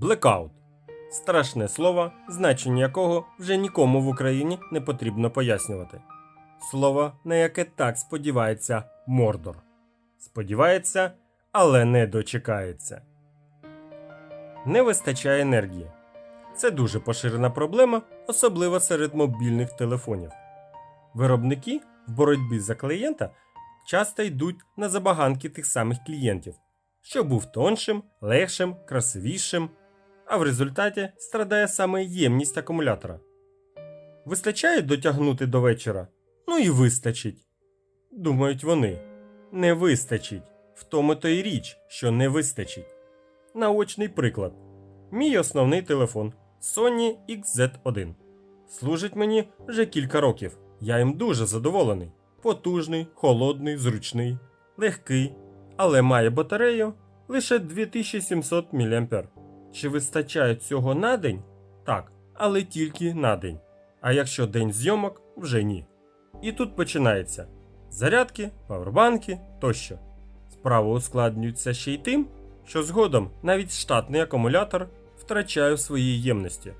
Блекаут страшне слово, значення якого вже нікому в Україні не потрібно пояснювати. Слово, на яке так сподівається Мордор. Сподівається, але не дочекається. Не вистачає енергії. Це дуже поширена проблема, особливо серед мобільних телефонів. Виробники в боротьбі за клієнта часто йдуть на забаганки тих самих клієнтів, що був тоншим, легшим, красивішим, а в результаті страдає саме ємність акумулятора. Вистачає дотягнути до вечора? Ну і вистачить. Думають вони. Не вистачить. В тому то й річ, що не вистачить. Наочний приклад. Мій основний телефон Sony XZ1. Служить мені вже кілька років. Я їм дуже задоволений. Потужний, холодний, зручний, легкий, але має батарею лише 2700 мА. Чи вистачає цього на день? Так, але тільки на день. А якщо день зйомок, вже ні. І тут починається зарядки, павербанки тощо. Справи ускладнюються ще й тим, що згодом навіть штатний акумулятор втрачає в своїй ємності.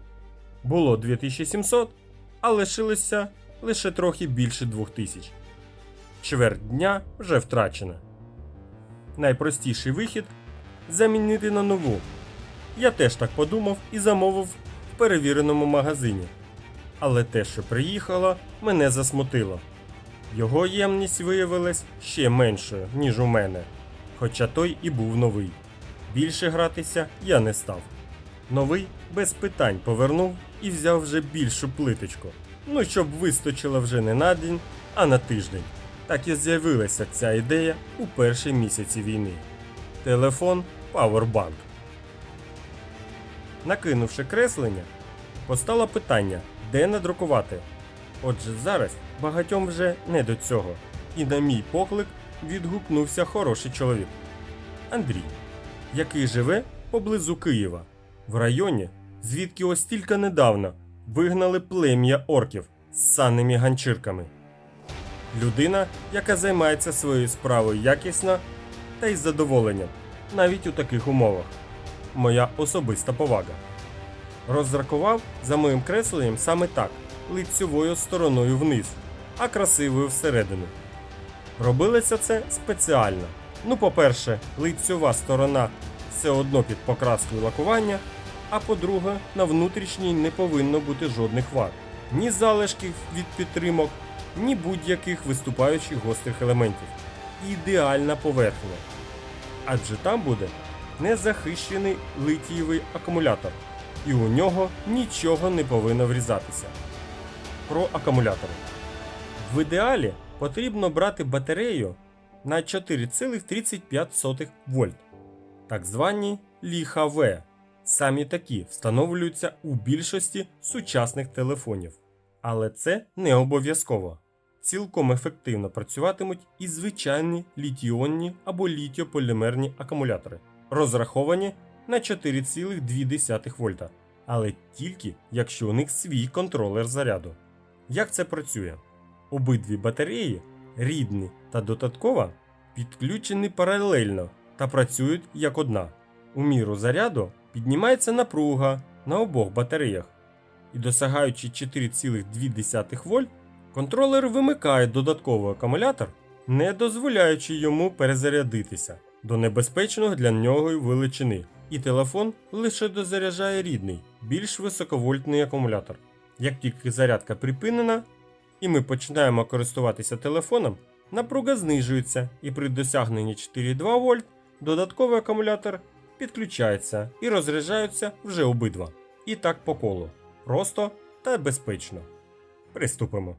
Було 2700, а лишилося лише трохи більше 2000. Чверть дня вже втрачена. Найпростіший вихід замінити на нову. Я теж так подумав і замовив в перевіреному магазині. Але те, що приїхало, мене засмутило. Його ємність виявилась ще меншою, ніж у мене, хоча той і був новий. Більше гратися я не став. Новий без питань повернув і взяв вже більшу плиточку. Ну, щоб вистачило вже не на день, а на тиждень. Так і з'явилася ця ідея у перші місяці війни. Телефон Powerbank. Накинувши креслення, постало питання, де надрукувати. Отже, зараз багатьом вже не до цього, і на мій поклик відгукнувся хороший чоловік Андрій, який живе поблизу Києва, в районі, звідки ось тільки недавно вигнали плем'я орків з санними ганчірками. Людина, яка займається своєю справою якісно та із задоволенням, навіть у таких умовах. Моя особиста повага. Розрахував за моїм кресленням саме так, лицьовою стороною вниз, а красивою всередину. Робилося це спеціально. Ну, по-перше, лицьова сторона все одно під покраскою лакування, а по-друге, на внутрішній не повинно бути жодних вад, ні залишків від підтримок, ні будь-яких виступаючих гострих елементів. Ідеальна поверхня. Адже там буде незахищений литієвий акумулятор, і у нього нічого не повинно врізатися. Про акумулятори. В ідеалі потрібно брати батарею на 4,35 вольт, так звані ліха В. Самі такі встановлюються у більшості сучасних телефонів. Але це не обов'язково. Цілком ефективно працюватимуть і звичайні літіонні або літіополімерні акумулятори, розраховані на 4,2 вольта, але тільки якщо у них свій контролер заряду. Як це працює? Обидві батареї, рідні та додаткова, підключені паралельно та працюють як одна. У міру заряду піднімається напруга на обох батареях, і досягаючи 4,2 вольт, контролер вимикає додатковий акумулятор, не дозволяючи йому перезарядитися до небезпечного для нього величини, і телефон лише дозаряджає рідний, більш високовольтний акумулятор. Як тільки зарядка припинена, і ми починаємо користуватися телефоном, напруга знижується, і при досягненні 4,2 вольт додатковий акумулятор підключається і розряджаються вже обидва. І так по колу. Просто та безпечно. Приступимо.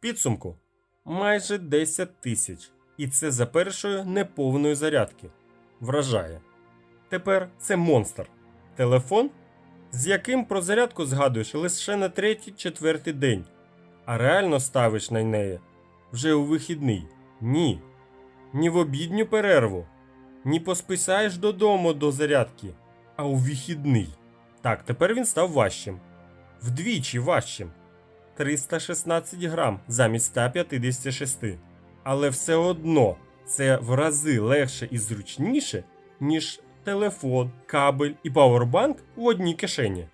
Підсумку майже 10 тисяч. І це за першої неповної зарядки. Вражає. Тепер це монстр. Телефон, з яким про зарядку згадуєш лише на третій-четвертий день, а реально ставиш на неї вже у вихідний. Ні. Ні в обідню перерву, ні посписаєш додому до зарядки, а у вихідний. Так, тепер він став важчим. Вдвічі важчим. 316 грам замість 156. Але все одно це в рази легше і зручніше, ніж телефон, кабель і пауербанк в одній кишені.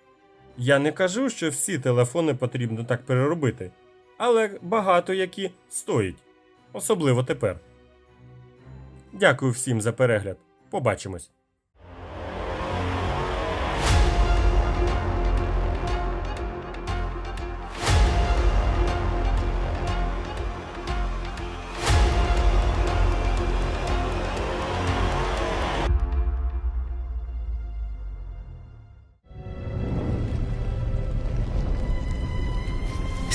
Я не кажу, що всі телефони потрібно так переробити, але багато які стоять, особливо тепер. Дякую всім за перегляд. Побачимось.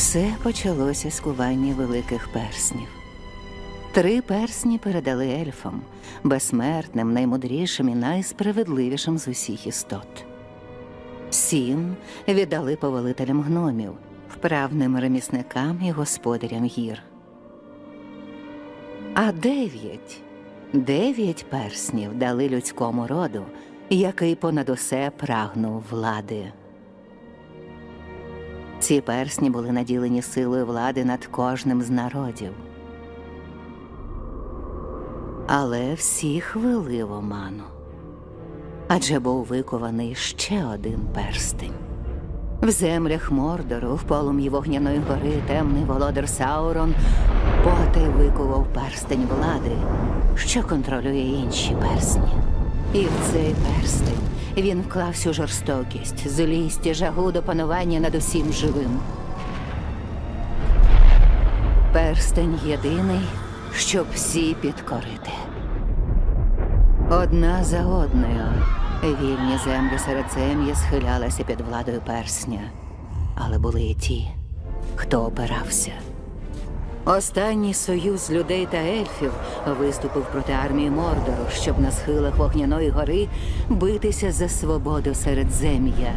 Все почалося з кування великих перснів. Три персні передали ельфам, безсмертним, наймудрішим і найсправедливішим з усіх істот. Сім віддали повелителям гномів, вправним ремісникам і господарям гір. А дев'ять, дев'ять перснів дали людському роду, який понад усе прагнув влади. Ці персні були наділені силою влади над кожним з народів. Але всіх вели в оману. Адже був викований ще один перстень. В землях Мордору, в полум'ї вогняної гори, темний володар Саурон потай викував перстень влади, що контролює інші персні. І в цей перстень він вклав всю жорстокість, злість і жагу до панування над усім живим. Перстень єдиний, щоб всі підкорити. Одна за одною вільні землі середзем'я схилялися під владою персня, але були і ті, хто опирався. Останній союз людей та ельфів виступив проти армії Мордору, щоб на схилах вогняної гори битися за свободу середзем'я.